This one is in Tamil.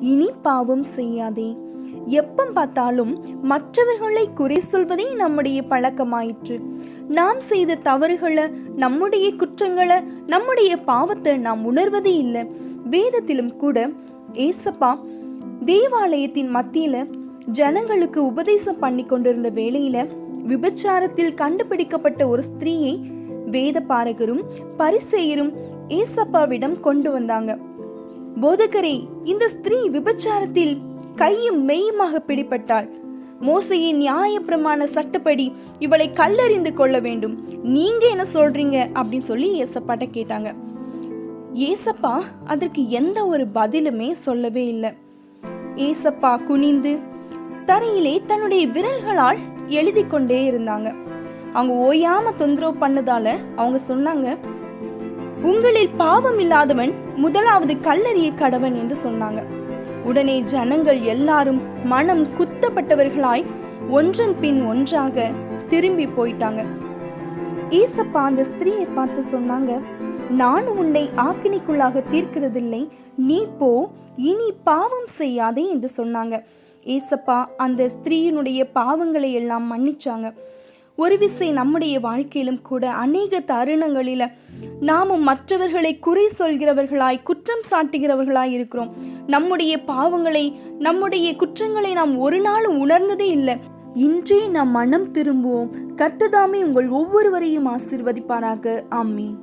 இனி பாவம் செய்யாதே. எப்பம் பார்த்தாலும் மற்றவர்களை குறை சொல்வதே நம்முடைய பழக்கமாயிற்று. நாம் செய்த தவறுகளை நம்முடைய குற்றங்களை நம்முடைய பாவத்தை நாம் உணர்வதே இல்லை. வேதத்திலும் கூட ஏசப்பா தேவாலயத்தின் மத்தியில ஜனங்களுக்கு உபதேசம் பண்ணி கொண்டிருந்த வேளையில விபச்சாரத்தில் கண்டுபிடிக்கப்பட்ட ஒரு ஸ்திரீயை வேத பாரகரும் பரிசெயரும் ஏசப்பாவிடம் கொண்டு வந்தாங்க. போதகரே இந்த ஸ்திரீ விபச்சாரத்தில் கையும் மெய்யுமாக பிடிபட்டாள். மோசையின் நியாய பிரமாண சட்டப்படி இவளை கல்லறிந்து கொள்ள வேண்டும். நீங்க என்ன சொல்றீங்க? அப்படின்னு சொல்லி ஏசப்பாட்ட கேட்டாங்க. ஏசப்பா அதற்கு எந்த ஒரு பதிலுமே சொல்லவே இல்லை. ஏசப்பா குனிந்து தரையிலே தன்னுடைய விரல்களால் எழுதி கொண்டே இருந்தாங்க. அவங்க ஓயாம தொந்தரவு பண்ணதால அவங்க சொன்னாங்க உங்களில் பாவம் இல்லாதவன் முதலாவது கல்லறிய கடவன் என்று சொன்னாங்க. உடனே ஜனங்கள் எல்லாரும் மனம் குத்தப்பட்டவர்களாய் ஒன்றன் பின் ஒன்றாக திரும்பி போயிட்டாங்க. ஈசப்பா அந்த ஸ்திரீயை பார்த்து சொன்னாங்க நான் உன்னை ஆக்கினிக்குள்ளாக தீர்க்கிறதில்லை. நீ போ இனி பாவம் செய்யாதே என்று சொன்னாங்க. ஏசப்பா அந்த ஸ்திரீயினுடைய பாவங்களை எல்லாம் மன்னிச்சாங்க. ஒரு விசை நம்முடைய வாழ்க்கையிலும் கூட அநேக தருணங்களில நாமும் மற்றவர்களை குறை சொல்கிறவர்களாய் குற்றம் சாட்டுகிறவர்களாய் இருக்கிறோம். நம்முடைய பாவங்களை நம்முடைய குற்றங்களை நாம் ஒரு நாளும் உணர்ந்ததே இல்லை. இன்றே நாம் மனம் திரும்புவோம். கர்த்ததாமே உங்கள் ஒவ்வொருவரையும் ஆசிர்வதிப்பாராக. ஆமீன்.